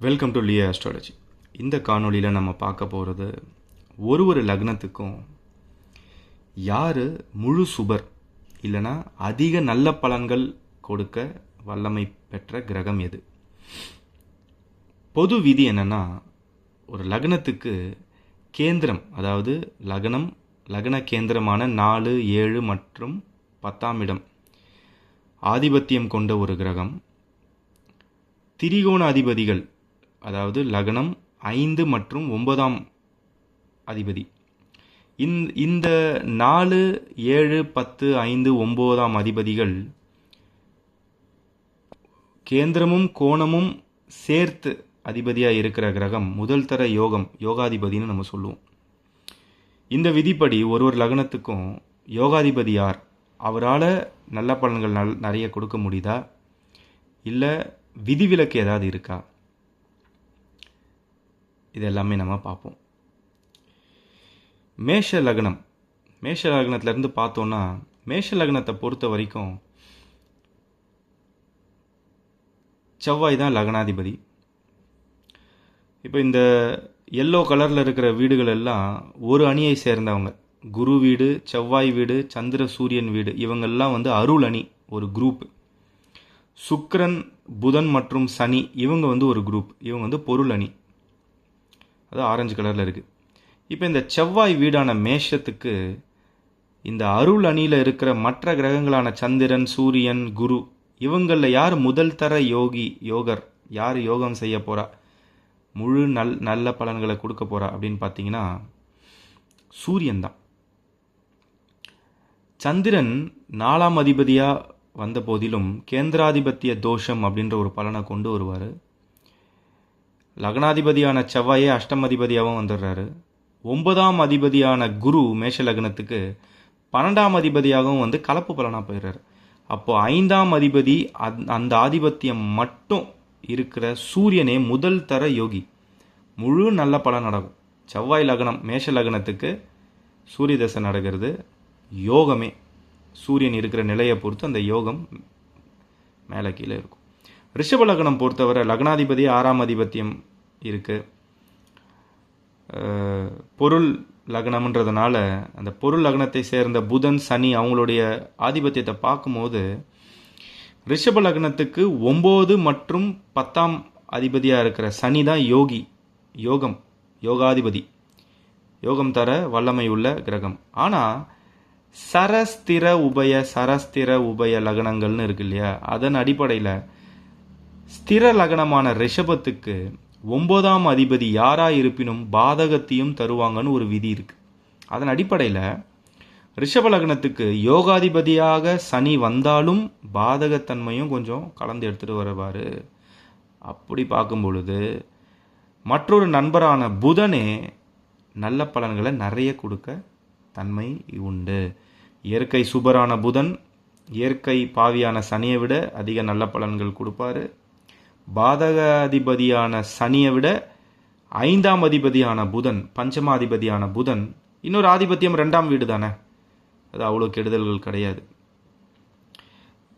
Welcome to Leah astrology இந்த காணொளியில் நம்ம பார்க்க போகிறது ஒரு ஒரு லக்னத்துக்கும் யார் முழு சுபர் இல்லைன்னா அதிக நல்ல பலன்கள் கொடுக்க வல்லமை பெற்ற கிரகம் எது? பொது விதி என்னன்னா ஒரு லக்னத்துக்கு கேந்திரம் அதாவது லக்னம் லக்ன கேந்திரமான நாலு ஏழு மற்றும் பத்தாம் இடம் ஆதிபத்தியம் கொண்ட ஒரு கிரகம் திரிகோண அதிபதிகள் அதாவது லக்னம் ஐந்து மற்றும் ஒன்பதாம் அதிபதி. இந்த இந்த நாலு ஏழு பத்து ஐந்து ஒம்போதாம் அதிபதிகள் கேந்திரமும் கோணமும் சேர்த்து அதிபதியாக இருக்கிற கிரகம் முதல் தர யோகம் யோகாதிபதின்னு நம்ம சொல்லுவோம். இந்த விதிப்படி ஒரு ஒரு லக்னத்துக்கும் யோகாதிபதி யார்? அவரால் நல்ல பலன்கள் நல் நிறைய கொடுக்க முடியுதா? இல்லை விதிவிலக்கு ஏதாவது இருக்கா? இது எல்லாமே நம்ம பார்ப்போம். மேஷ லக்னம். மேஷ லக்னத்திலேருந்து பார்த்தோன்னா மேஷ லக்னத்தை பொறுத்த வரைக்கும் செவ்வாய் தான் லக்னாதிபதி. இப்போ இந்த எல்லோ கலரில் இருக்கிற வீடுகள் எல்லாம் ஒரு அணியை சேர்ந்தவங்க. குரு வீடு செவ்வாய் வீடு சந்திர சூரியன் வீடு இவங்கெல்லாம் வந்து அருள் அணி ஒரு குரூப் சுக்ரன் புதன் மற்றும் சனி இவங்க வந்து ஒரு குரூப் இவங்க வந்து பொருள் அணி. அது ஆரஞ்சு கலரில் இருக்குது இப்போ இந்த செவ்வாய் வீடான மேஷத்துக்கு இந்த அருள் அணியில் இருக்கிற மற்ற கிரகங்களான சந்திரன் சூரியன் குரு இவங்களில் யார் முதல் தர யோகி யோகர்? யார் யோகம் செய்ய போகிறா முழு நல் நல்ல பலன்களை கொடுக்க போகிறா அப்படின்னு பார்த்தீங்கன்னா சூரியன் தான். சந்திரன் நாலாம் அதிபதியாக வந்த போதிலும் கேந்திராதிபத்திய தோஷம் அப்படின்ற ஒரு பலனை கொண்டு வருவார். லக்னாதிபதியான செவ்வாயே அஷ்டமதிபதியாகவும் வந்துடுறாரு. ஒன்பதாம் அதிபதியான குரு மேஷ லக்னத்துக்கு பன்னெண்டாம் அதிபதியாகவும் வந்து கலப்பு பலனாக போயிடுறாரு. அப்போது ஐந்தாம் அதிபதி அந்த ஆதிபத்தியம் மட்டும் இருக்கிற சூரியனே முதல் தர யோகி. முழு நல்ல பலன் நடக்கும். செவ்வாய் லக்னம் மேஷ லக்னத்துக்கு சூரிய தசை நடக்கிறது. யோகமே. சூரியன் இருக்கிற நிலையை பொறுத்து அந்த யோகம் மேலே கீழே இருக்கும். ரிஷப லக்னம் பொறுத்தவரை லக்னாதிபதி ஆறாம் அதிபத்தியம் இருக்குது பொருள் லக்னம்ன்றதுனால அந்த பொருள் லக்னத்தை சேர்ந்த புதன் சனி அவங்களுடைய ஆதிபத்தியத்தை பார்க்கும்போது ரிஷப லக்னத்துக்கு ஒம்பது மற்றும் பத்தாம் அதிபதியாக இருக்கிற சனி தான் யோகி யோகம் யோகாதிபதி. யோகம் தர வல்லமை உள்ள கிரகம். ஆனால் சரஸ்திர உபய சரஸ்திர உபய லக்னங்கள்னு இருக்கு இல்லையா? அதன் அடிப்படையில் ஸ்திர லக்னமான ரிஷபத்துக்கு ஒன்பதாம் அதிபதி யாராக இருப்பினும் பாதகத்தையும் தருவாங்கன்னு ஒரு விதி இருக்குது அதன் அடிப்படையில் ரிஷப லக்னத்துக்கு யோகாதிபதியாக சனி வந்தாலும் பாதகத்தன்மையும் கொஞ்சம் கலந்து எடுத்துகிட்டு வருவார். அப்படி பார்க்கும் பொழுது மற்றொரு நண்பரான புதனே நல்ல பலன்களை நிறைய கொடுக்க தன்மை உண்டு. இயற்கை சுபரான புதன் இயற்கை பாவியான சனியை விட அதிக நல்ல பலன்கள் கொடுப்பாரு. பாதகாதிபதியான சனியை விட ஐந்தாம் அதிபதியான புதன் பஞ்சமாதிபதியான புதன் இன்னொரு ஆதிபத்தியம் ரெண்டாம் வீடு தானே? அது அவ்வளோ கெடுதல்கள் கிடையாது.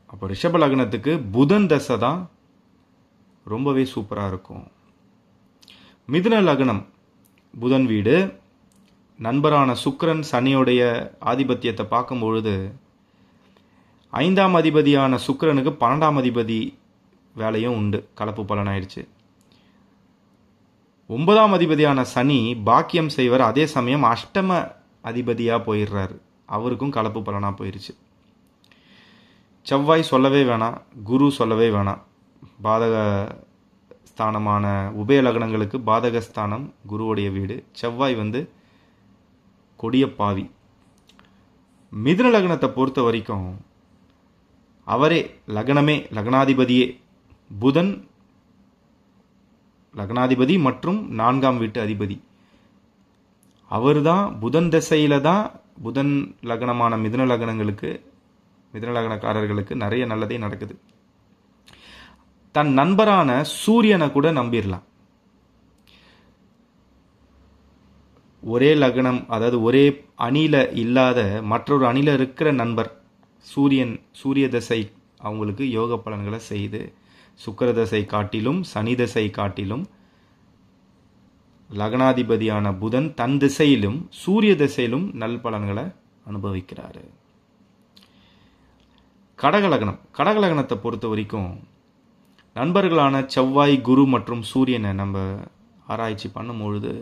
அப்போ ரிஷப லக்னத்துக்கு புதன் தசை தான் ரொம்பவே சூப்பராக இருக்கும். மிதுன லக்னம் புதன் வீடு. நண்பரான சுக்கரன் சனியோடைய ஆதிபத்தியத்தை பார்க்கும் பொழுது ஐந்தாம் அதிபதியான சுக்கரனுக்கு பன்னெண்டாம் அதிபதி வேலையும் உண்டு. கலப்பு பலனாயிடுச்சு ஒன்பதாம் அதிபதியான சனி பாக்கியம் செய்வர். அதே சமயம் அஷ்டம அதிபதியாக போயிடுறாரு. அவருக்கும் கலப்பு பலனாக போயிடுச்சு செவ்வாய் சொல்லவே வேணாம். குரு சொல்லவே வேணாம். பாதக ஸ்தானமான உபய லக்னங்களுக்கு பாதகஸ்தானம் குருவுடைய வீடு. செவ்வாய் வந்து கொடிய பாவி. மிதுன லக்னத்தை பொறுத்த வரைக்கும் அவரே லக்னமே லக்னாதிபதியே. புதன் லக்னாதிபதி மற்றும் நான்காம் வீட்டு அதிபதி. அவர் தான் புதன் திசையில் தான் புதன் லக்னமான மிதுன லக்னங்களுக்கு மிதுன லக்னக்காரர்களுக்கு நிறைய நல்லதே நடக்குது. தன் நண்பரான சூரியனை கூட நம்பிடலாம் ஒரே லக்னம் அதாவது ஒரே அணில இல்லாத மற்றொரு அணியில் இருக்கிற நண்பர் சூரியன் சூரிய தசை அவங்களுக்கு யோக பலன்களை செய்து சுக்கரதசை காட்டிலும் சனி தசை காட்டிலும் லக்னாதிபதியான புதன் தன் திசையிலும் சூரிய திசையிலும் நல் பலன்களை அனுபவிக்கிறார். கடகலகனம் கடகலகனத்தை பொறுத்த வரைக்கும் நண்பர்களான செவ்வாய் குரு மற்றும் சூரியனை நம்ம ஆராய்ச்சி பண்ணும்பொழுது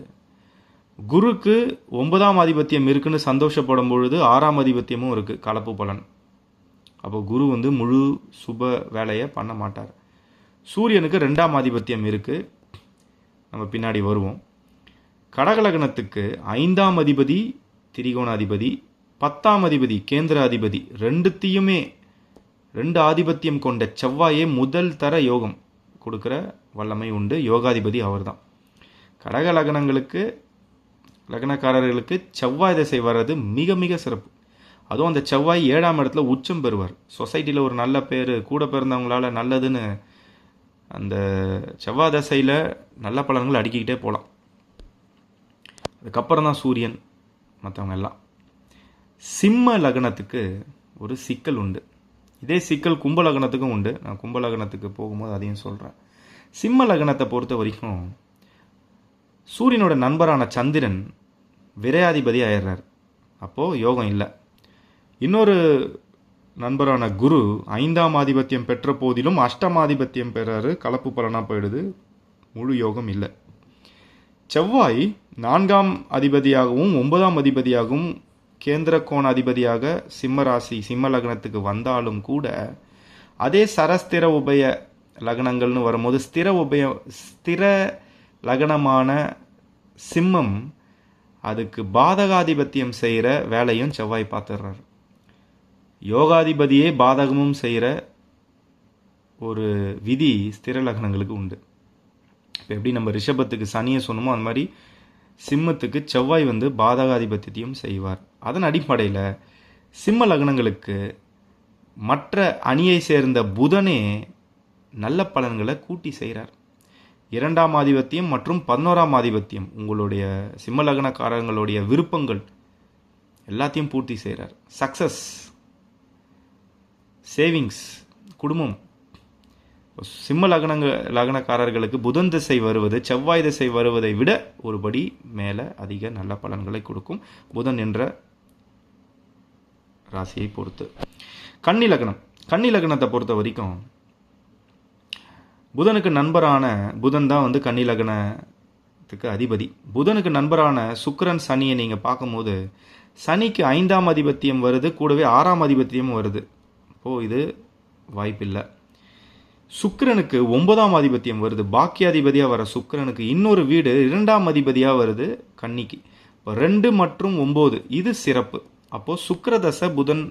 குருக்கு ஒன்பதாம் ஆதிபத்தியம் இருக்குன்னு சந்தோஷப்படும் பொழுது ஆறாம் ஆதிபத்தியமும் இருக்குது கலப்பு பலன். அப்போ குரு வந்து முழு சுப வேலையை பண்ண மாட்டார். சூரியனுக்கு ரெண்டாம் ஆதிபத்தியம் இருக்குது நம்ம பின்னாடி வருவோம். கடகலகணத்துக்கு ஐந்தாம் அதிபதி திரிகோணாதிபதி பத்தாம் அதிபதி கேந்திர அதிபதி ரெண்டுத்தையுமே ரெண்டு ஆதிபத்தியம் கொண்ட செவ்வாயே முதல் தர யோகம் கொடுக்குற வல்லமை உண்டு. யோகாதிபதி அவர்தான். கடக லக்னங்களுக்கு லக்னக்காரர்களுக்கு செவ்வாய் திசை வர்றது மிக மிக சிறப்பு. அதுவும் அந்த செவ்வாய் ஏழாம் இடத்துல உச்சம் பெறுவார். சொசைட்டியில் ஒரு நல்ல பேர் கூட பிறந்தவங்களால நல்லதுன்னு அந்த செவ்வாய் தசையில் நல்ல பலன்கள் அடுக்கிக்கிட்டே போகலாம் அதுக்கப்புறம் தான் சூரியன் மற்றவங்க எல்லாம். சிம்ம லக்னத்துக்கு ஒரு சிக்கல் உண்டு. இதே சிக்கல் கும்ப லக்னத்துக்கும் உண்டு. நான் கும்ப லக்னத்துக்கு போகும்போது அதையும் சொல்கிறேன் சிம்ம லக்னத்தை பொறுத்த வரைக்கும் சூரியனோட நண்பரான சந்திரன் விரையாதிபதி ஆயிடுறார். அப்போது யோகம் இல்லை. இன்னொரு நண்பரான குரு ஐந்தாம் ஆதிபத்தியம் பெற்ற போதிலும் அஷ்டமாதிபத்தியம் பெறாரு. கலப்பு பலனாக போயிடுது. முழு யோகம் இல்லை. செவ்வாய் நான்காம் அதிபதியாகவும் ஒன்பதாம் அதிபதியாகவும் கேந்திர கோண அதிபதியாக சிம்ம ராசி சிம்ம லக்னத்துக்கு வந்தாலும் கூட அதே சரஸ்திர உபய லக்னங்கள்னு வரும்போது ஸ்திர உபய ஸ்திர லக்னமான சிம்மம் அதுக்கு பாதகாதிபத்தியம் செய்கிற வேலையும் செவ்வாய் பார்த்துடுறாரு. யோகாதிபதியே பாதகமும் செய்கிற ஒரு விதி ஸ்திர லக்னங்களுக்கு உண்டு. இப்போ எப்படி நம்ம ரிஷபத்துக்கு சனியை சொன்னோமோ அந்த மாதிரி சிம்மத்துக்கு செவ்வாய் வந்து பாதகாதிபத்தியத்தையும் செய்வார். அதன் அடிப்படையில் சிம்ம லக்னங்களுக்கு மற்ற அணியை சேர்ந்த புதனே நல்ல பலன்களை கூட்டி செய்கிறார். இரண்டாம் ஆதிபத்தியம் மற்றும் பதினோராம் ஆதிபத்தியம் உங்களுடைய சிம்ம லக்னக்காரங்களுடைய விருப்பங்கள் எல்லாத்தையும் பூர்த்தி செய்கிறார். சக்சஸ். சேவிங்ஸ் குடும்பம். சிம்ம லக்னங்க லக்னக்காரர்களுக்கு புதன் திசை வருவது செவ்வாய் திசை வருவதை விட ஒருபடி மேலே அதிக நல்ல பலன்களை கொடுக்கும் புதன் என்ற ராசியை பொறுத்து. கன்னி லக்னம். கன்னி லக்னத்தை பொறுத்த வரைக்கும் புதனுக்கு நண்பரான புதன் தான் வந்து கன்னி லக்னத்துக்கு அதிபதி. புதனுக்கு நண்பரான சுக்கரன் சனியை நீங்கள் பார்க்கும்போது சனிக்கு ஐந்தாம் அதிபத்தியம் வருது கூடவே ஆறாம் அதிபத்தியமும் வருது. அப்போது இது வாய்ப்பில்லை. சுக்கிரனுக்கு ஒன்பதாம் அதிபத்தியம் வருது. பாக்கியாதிபதியாக வர சுக்கிரனுக்கு இன்னொரு வீடு இரண்டாம் அதிபதியாக வருது கன்னிக்கு. இப்போ ரெண்டு மற்றும் ஒம்பது இது சிறப்பு. அப்போது சுக்கிரதசை புதன்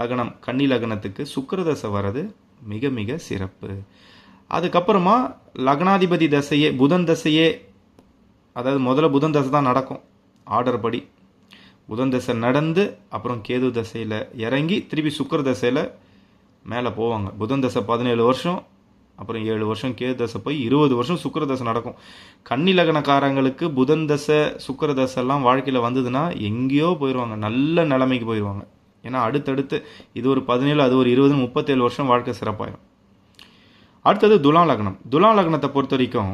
லக்னம் கன்னி லக்னத்துக்கு சுக்கிரதசை வர்றது மிக மிக சிறப்பு. அதுக்கப்புறமா லக்னாதிபதி தசையே புதன் தசையே அதாவது முதல்ல புதன் தசை தான் நடக்கும். ஆர்டர் படி புதன் தசை நடந்து அப்புறம் கேது தசையில் இறங்கி திருப்பி சுக்கர தசையில் மேலே போவாங்க. புதன் தசை பதினேழு வருஷம் அப்புறம் ஏழு வருஷம் கேது தசை போய் இருபது வருஷம் சுக்கர தசை நடக்கும். கன்னி லக்னக்காரங்களுக்கு புதன் தசை சுக்கர தசைலாம் வாழ்க்கையில் வந்ததுன்னா எங்கேயோ போயிடுவாங்க நல்ல நிலைமைக்கு போயிடுவாங்க ஏன்னா அடுத்தடுத்து இது ஒரு பதினேழு அது ஒரு இருபது முப்பத்தேழு வருஷம் வாழ்க்கை சிறப்பாயிடும் அடுத்தது துலா லக்னம். துலா லக்னத்தை பொறுத்த வரைக்கும்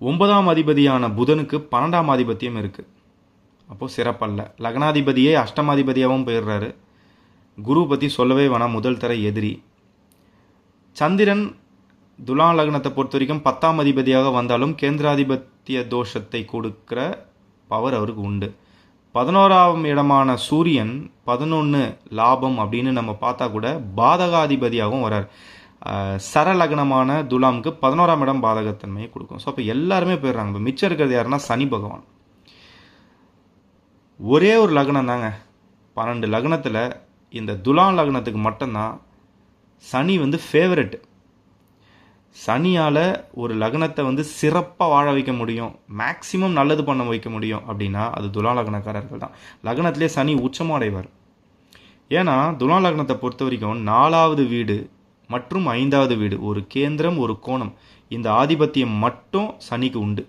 ஒன்பதாம் அதிபதியான புதனுக்கு பன்னெண்டாம் ஆதிபத்தியம் இருக்குது அப்போது சிறப்பல்ல. லக்னாதிபதியே அஷ்டமாதிபதியாகவும் போயிடுறாரு. குரு பற்றி சொல்லவே வேணாம். முதல் தர எதிரி. சந்திரன் துலா லக்னத்தை பொறுத்த வரைக்கும் பத்தாம் அதிபதியாக வந்தாலும் கேந்திராதிபத்திய தோஷத்தை கொடுக்குற பவர் அவருக்கு உண்டு. பதினோராம் இடமான சூரியன் பதினொன்று லாபம் அப்படின்னு நம்ம பார்த்தா கூட பாதகாதிபதியாகவும் வரார் சரலக்னமான துலாமுக்கு பதினோராம் இடம் பாதகத்தன்மையை கொடுக்கும். ஸோ அப்போ எல்லாருமே போயிடுறாங்க. இப்போ மிச்சம் இருக்கிறது யாருன்னா சனி பகவான். ஒரே ஒரு லக்னம் தாங்க. பன்னெண்டு லக்னத்தில் இந்த துலாம் லக்னத்துக்கு மட்டும்தான் சனி வந்து ஃபேவரெட்டு சனியால் ஒரு லக்னத்தை வந்து சிறப்பாக வாழ வைக்க முடியும். மேக்சிமம் நல்லது பண்ண வைக்க முடியும் அப்படின்னா அது துலா லக்னக்காரர்கள் தான். லக்னத்திலே சனி உச்சமாக அடைவார் ஏன்னா துலா லக்னத்தை பொறுத்த வரைக்கும் நாலாவது வீடு மற்றும் ஐந்தாவது வீடு ஒரு கேந்திரம் ஒரு கோணம். இந்த ஆதிபத்தியம் மட்டும் சனிக்கு உண்டு.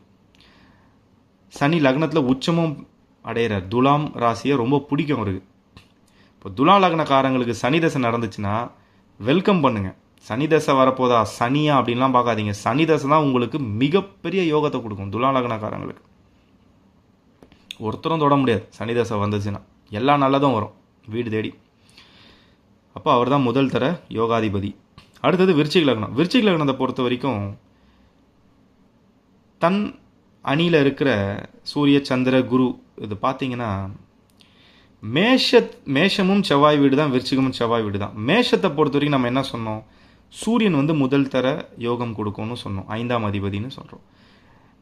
சனி லக்னத்தில் உச்சமும் அடையிறார். துலாம் ராசியை ரொம்ப பிடிக்கும் அவருக்கு. இப்போ துலாம் லக்னக்காரங்களுக்கு சனி தசை நடந்துச்சுன்னா வெல்கம் பண்ணுங்கள் சனி தசை வரப்போதா சனியா அப்படின்லாம் பார்க்காதீங்க. சனி தசை தான் உங்களுக்கு மிகப்பெரிய யோகத்தை கொடுக்கும் துலாம் லக்னக்காரங்களுக்கு. ஒருத்தரும் தொட முடியாது. சனி தசை வந்துச்சுன்னா. எல்லா நல்லதும் வரும். வீடு தேடி. அப்போ அவர் தான் முதல் தர யோகாதிபதி. அடுத்தது விருச்சிக லக்னம். விருச்சிக லக்னத்தை பொறுத்த வரைக்கும் தன் அணியில் இருக்கிற சூரிய சந்திர குரு இது பார்த்தீங்கன்னா மேஷ மேஷமும் செவ்வாய் வீடு தான் விருச்சிகமும் செவ்வாய் வீடு தான். மேஷத்தை பொறுத்த வரைக்கும் நம்ம என்ன சொன்னோம்? சூரியன் வந்து முதல் தர யோகம் கொடுக்கும்னு சொன்னோம். ஐந்தாம் அதிபதினு சொல்கிறோம்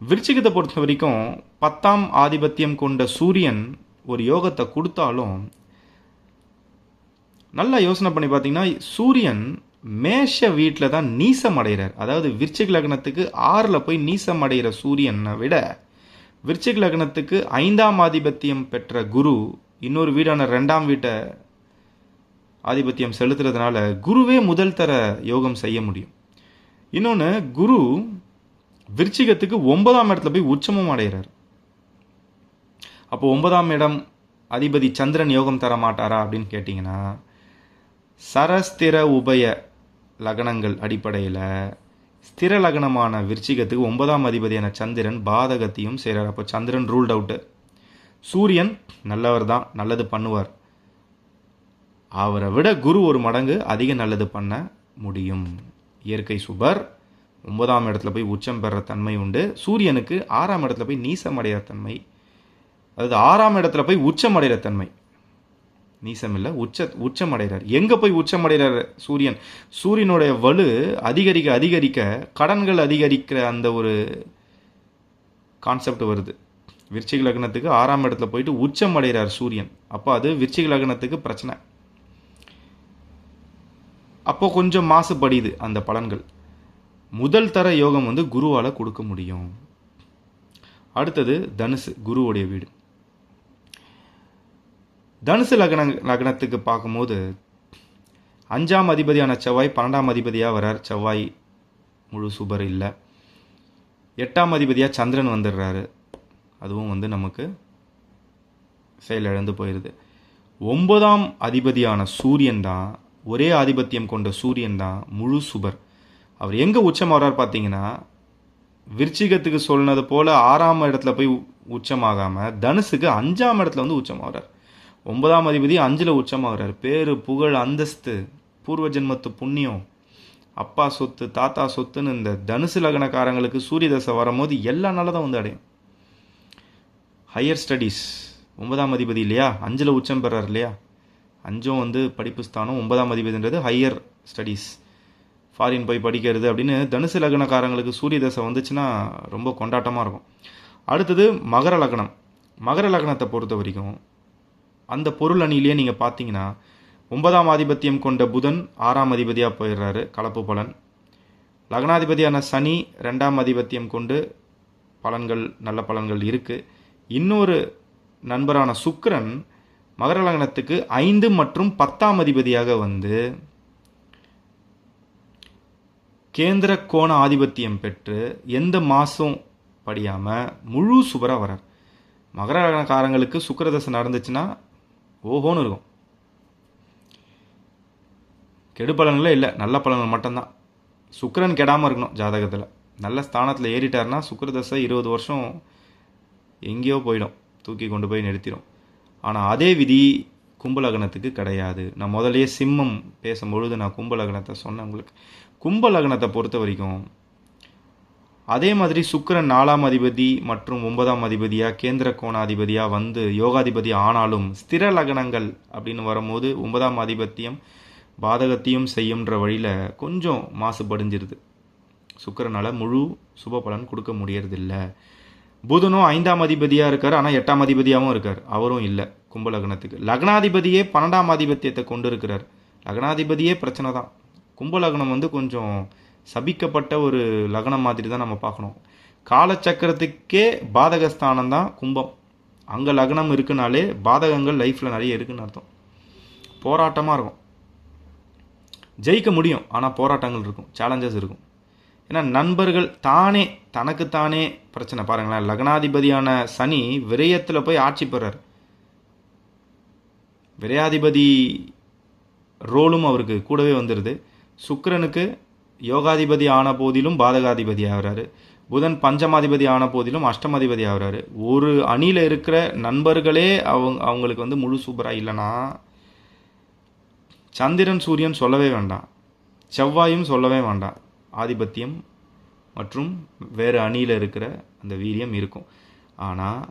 விருச்சிகத்தை பொறுத்த வரைக்கும் பத்தாம் ஆதிபத்தியம் கொண்ட சூரியன் ஒரு யோகத்தை கொடுத்தாலும் நல்லா யோசனை பண்ணி பார்த்தீங்கன்னா சூரியன் மேஷ வீட்டில் தான் நீசம் அடைகிறார். அதாவது விருச்சிக லக்னத்துக்கு ஆறில் போய் நீசம் அடைகிற சூரியனை விட விருச்சிக லக்னத்துக்கு ஐந்தாம் ஆதிபத்தியம் பெற்ற குரு இன்னொரு வீடான ரெண்டாம் வீட்டை ஆதிபத்தியம் செலுத்துறதுனால குருவே முதல் தர யோகம் செய்ய முடியும். இன்னொன்று குரு விருச்சிகத்துக்கு ஒன்பதாம் இடத்துல போய் உச்சமும் அடைகிறார். அப்போ ஒன்பதாம் இடம் அதிபதி சந்திரன் யோகம் தர மாட்டாரா அப்படின்னு கேட்டிங்கன்னா சரஸ்திர உபய லக்னங்கள் அடிப்படையில் ஸ்திர லக்னமான விருச்சிகத்துக்கு ஒன்பதாம் அதிபதியான சந்திரன் பாதகத்தையும் செய்கிறார் அப்போ சந்திரன் ரூல்ட் அவுட்டு சூரியன் நல்லவர் தான் நல்லது பண்ணுவார். அவரை விட குரு ஒரு மடங்கு அதிக நல்லது பண்ண முடியும். இயற்கை சுபர் ஒன்பதாம் இடத்துல போய் உச்சம் பெற தன்மை உண்டு. சூரியனுக்கு ஆறாம் இடத்துல போய் நீசம் அடைகிற தன்மை அதாவது ஆறாம் இடத்துல போய் உச்சம் அடைகிற தன்மை. நீசம் இல்லை உச்ச உச்சம் அடைகிறார் எங்கே போய் உச்சம் அடைகிறார் சூரியன்? சூரியனுடைய வலு அதிகரிக்க அதிகரிக்க கடன்கள் அதிகரிக்கிற அந்த ஒரு கான்செப்ட் வருது. விருச்சிக லக்னத்துக்கு ஆறாம் இடத்துல போயிட்டு உச்சம் அடைகிறார் சூரியன். அப்போ அது விருச்சிக லக்னத்துக்கு பிரச்சனை. அப்போ கொஞ்சம் மாசுபடியுது அந்த பலன்கள். முதல் தர யோகம் வந்து குருவால் கொடுக்க முடியும். அடுத்தது தனுசு குருவுடைய வீடு. தனுசு லக்ன லக்னத்துக்கு பார்க்கும்போது அஞ்சாம் அதிபதியான செவ்வாய் பன்னெண்டாம் அதிபதியாக வரார். செவ்வாய் முழு சுபர் இல்லை. எட்டாம் அதிபதியாக சந்திரன் வந்துடுறாரு. அதுவும் வந்து நமக்கு செயலிழந்து போயிடுது ஒன்பதாம் அதிபதியான சூரியன் தான் ஒரே ஆதிபத்தியம் கொண்ட சூரியன் தான் முழு சுபர். அவர் எங்கே உச்சம் வர்றார் பார்த்தீங்கன்னா விருச்சிகத்துக்கு சொன்னது போல் ஆறாம் இடத்துல போய் உச்சமாகாமல் தனுசுக்கு அஞ்சாம் இடத்துல வந்து உச்சமாகறார் ஒன்பதாம் அதிபதி அஞ்சில் உச்சமாகிறார். பேரு புகழ் அந்தஸ்து பூர்வ ஜென்மத்து புண்ணியம் அப்பா சொத்து தாத்தா சொத்துன்னு இந்த தனுசு லக்னக்காரங்களுக்கு சூரிய தசை வரும்போது எல்லா நல்லதும் வந்து அடையும். ஹையர் ஸ்டடீஸ் ஒன்பதாம் அதிபதி இல்லையா? அஞ்சில் உச்சம் பெறார் இல்லையா? அஞ்சும் வந்து படிப்பு ஸ்தானம் ஒன்பதாம் அதிபதின்றது ஹையர் ஸ்டடீஸ் ஃபாரின் போய் படிக்கிறது அப்படின்னு தனுசு லக்னக்காரங்களுக்கு சூரிய தசை வந்துச்சுன்னா ரொம்ப கொண்டாட்டமாக இருக்கும். அடுத்தது மகர லக்னம். மகர லக்னத்தை பொறுத்த வரைக்கும் அந்த பொருள் அணியிலேயே நீங்கள் பார்த்தீங்கன்னா ஒன்பதாம் ஆதிபத்தியம் கொண்ட புதன் ஆறாம் அதிபதியாக போயிடுறாரு கலப்பு பலன். லக்னாதிபதியான சனி ரெண்டாம் ஆதிபத்தியம் கொண்டு பலன்கள் நல்ல பலன்கள் இருக்குது இன்னொரு நண்பரான சுக்கரன் மகர லக்னத்துக்கு ஐந்து மற்றும் பத்தாம் அதிபதியாக வந்து கேந்திர கோண ஆதிபத்தியம் பெற்று எந்த மாதம் படியாமல் முழு சுபராக வரார் மகர லக்னக்காரங்களுக்கு சுக்கரதசை நடந்துச்சுன்னா ஓஹோன்னு இருக்கும். கெடு பலன்களே இல்லை. நல்ல பலன்கள் மட்டும்தான். சுக்கரன் கெடாமல் இருக்கணும் ஜாதகத்தில். நல்ல ஸ்தானத்தில் ஏறிட்டார்னா சுக்கிரதசை இருபது வருஷம் எங்கேயோ போயிடும். தூக்கி கொண்டு போய் நிறுத்திடும் ஆனால் அதே விதி கும்பலகனத்துக்கு கிடையாது. நான் முதல்லயே சிம்மம் பேசும்பொழுது நான் கும்பலகனத்தை சொன்னேன் உங்களுக்கு. கும்பலகனத்தை பொறுத்த வரைக்கும் அதே மாதிரி சுக்கரன் நாலாம் அதிபதி மற்றும் ஒன்பதாம் அதிபதியாக கேந்திர கோணாதிபதியாக வந்து யோகாதிபதி ஆனாலும் ஸ்திர லக்னங்கள் அப்படின்னு வரும்போது ஒன்பதாம் ஆதிபத்தியம் பாதகத்தையும் செய்யுன்ற வழியில் கொஞ்சம் மாசுபடிஞ்சிருது. சுக்கரனால் முழு சுப பலன் கொடுக்க முடியறதில்ல. புதனும் ஐந்தாம் அதிபதியாக இருக்கார் ஆனால் எட்டாம் அதிபதியாகவும் இருக்கார். அவரும் இல்லை கும்ப லக்னத்துக்கு. லக்னாதிபதியே பன்னெண்டாம் ஆதிபத்தியத்தை கொண்டு இருக்கிறார் லக்னாதிபதியே பிரச்சனை தான். கும்ப லக்னம் வந்து கொஞ்சம் சபிக்கப்பட்ட ஒரு லக்னம் மாதிரி தான் நம்ம பார்க்கணும். காலச்சக்கரத்துக்கே பாதகஸ்தானம் தான் கும்பம். அங்கே லக்னம் இருக்குனாலே பாதகங்கள் லைஃப்பில் நிறைய இருக்குன்னு அர்த்தம். போராட்டமாக இருக்கும். ஜெயிக்க முடியும் ஆனால் போராட்டங்கள் இருக்கும் சேலஞ்சஸ் இருக்கும். ஏன்னா நண்பர்கள் தானே தனக்குத்தானே பிரச்சனை. பாருங்களேன் லக்னாதிபதியான சனி விரயத்தில் போய் ஆட்சி பெறார். விரையாதிபதி ரோலும் அவருக்கு கூடவே வந்துடுது சுக்கரனுக்கு யோகாதிபதி ஆன போதிலும் பாதகாதிபதி ஆகிறாரு. புதன் பஞ்சமாதிபதி ஆன போதிலும் அஷ்டமாதிபதி ஆகிறாரு. ஒரு அணியில் இருக்கிற நண்பர்களே அவங்க அவங்களுக்கு வந்து முழு சூப்பராக இல்லைன்னா சந்திரன் சூரியன் சொல்லவே வேண்டாம். செவ்வாயும் சொல்லவே வேண்டாம். ஆதிபத்தியம் மற்றும் வேறு அணியில் இருக்கிற அந்த வீரியம் இருக்கும். ஆனால்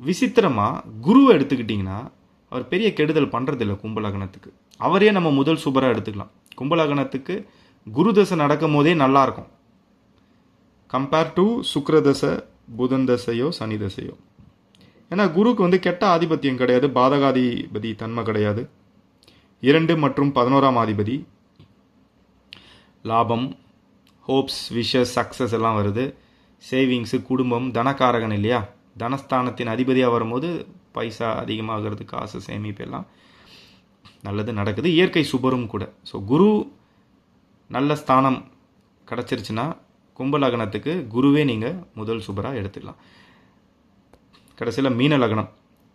விசித்திரமாக குருவை எடுத்துக்கிட்டிங்கன்னா அவர் பெரிய கெடுதல் பண்ணுறதில்ல கும்பலகனத்துக்கு அவரே நம்ம முதல் சூப்பராக எடுத்துக்கலாம். கும்பலகனத்துக்கு குரு தசை நடக்கும் போதே நல்லாயிருக்கும் கம்பேர் டு சுக்கர தசை புதன் தசையோ சனி தசையோ. ஏன்னா குருக்கு வந்து கெட்ட ஆதிபத்தியம் கிடையாது பாதகாதிபதி தன்மை கிடையாது. இரண்டு மற்றும் பதினோராம் ஆதிபதி. லாபம் ஹோப்ஸ் விஷஸ் சக்ஸஸ் எல்லாம் வருது. சேவிங்ஸு குடும்பம் தனக்காரகன் இல்லையா? தனஸ்தானத்தின் அதிபதியாக வரும்போது பைசா அதிகமாகிறது காசு சேமிப்பு எல்லாம் நல்லது நடக்குது. இயற்கை சுபரும் கூட. ஸோ குரு நல்ல ஸ்தானம் கிடச்சிருச்சுன்னா கும்பலகனத்துக்கு குருவே நீங்கள் முதல் சுபராக எடுத்துக்கலாம். கடைசியில் மீன லக்னம்.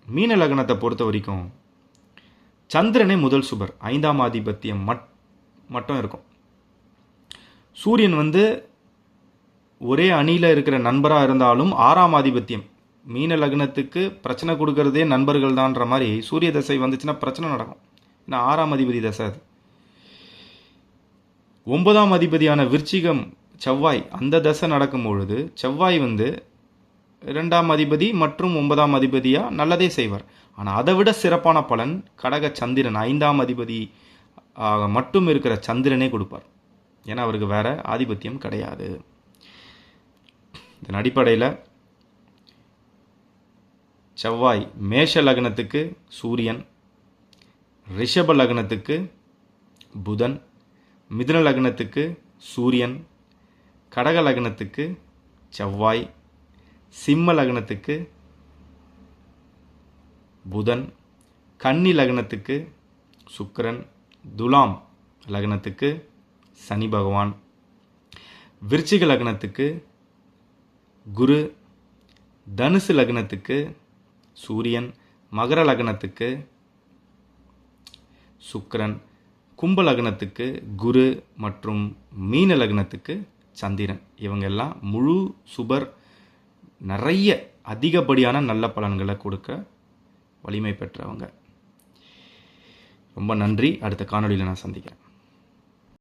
மீன லக்னத்தை பொறுத்த வரைக்கும் சந்திரனே முதல் சுபர் ஐந்தாம் ஆதிபத்தியம் மட் மட்டும் இருக்கும். சூரியன் வந்து ஒரே அணியில் இருக்கிற நண்பராக இருந்தாலும் ஆறாம் ஆதிபத்தியம். மீன லக்னத்துக்கு பிரச்சனை கொடுக்கறதே நண்பர்கள் தான்ற மாதிரி சூரிய தசை வந்துச்சுன்னா பிரச்சனை நடக்கும். ஏன்னா ஆறாம் அதிபதி தசை அது. ஒன்பதாம் அதிபதியான விருச்சிகம் செவ்வாய் அந்த தசை நடக்கும் பொழுது செவ்வாய் வந்து இரண்டாம் அதிபதி மற்றும் ஒன்பதாம் அதிபதியாக நல்லதே செய்வார். ஆனால் அதை விட சிறப்பான பலன் கடக சந்திரன் ஐந்தாம் அதிபதி ஆக மட்டும் இருக்கிற சந்திரனே கொடுப்பார். ஏன்னா அவருக்கு வேற ஆதிபத்தியம் கிடையாது. இதன் அடிப்படையில் செவ்வாய் மேஷ லக்னத்துக்கு சூரியன் ரிஷப லக்னத்துக்கு புதன் மிதுன லக்னத்துக்கு சூரியன் கடக லக்னத்துக்கு செவ்வாய் சிம்ம லக்னத்துக்கு புதன் கன்னி லக்னத்துக்கு சுக்கரன் துலாம் லக்னத்துக்கு சனி பகவான் விருச்சிக லக்னத்துக்கு குரு தனுசு லக்னத்துக்கு சூரியன் மகர லக்னத்துக்கு சுக்கரன் கும்ப லக்னத்துக்கு குரு மற்றும் மீன லக்னத்துக்கு சந்திரன். இவங்க எல்லாம் முழு சுபர் நிறைய அதிகப்படியான நல்ல பலன்களை கொடுக்க வலிமை பெற்றவங்க. ரொம்ப நன்றி. அடுத்த காணொலியில் நான் சந்திக்கிறேன்.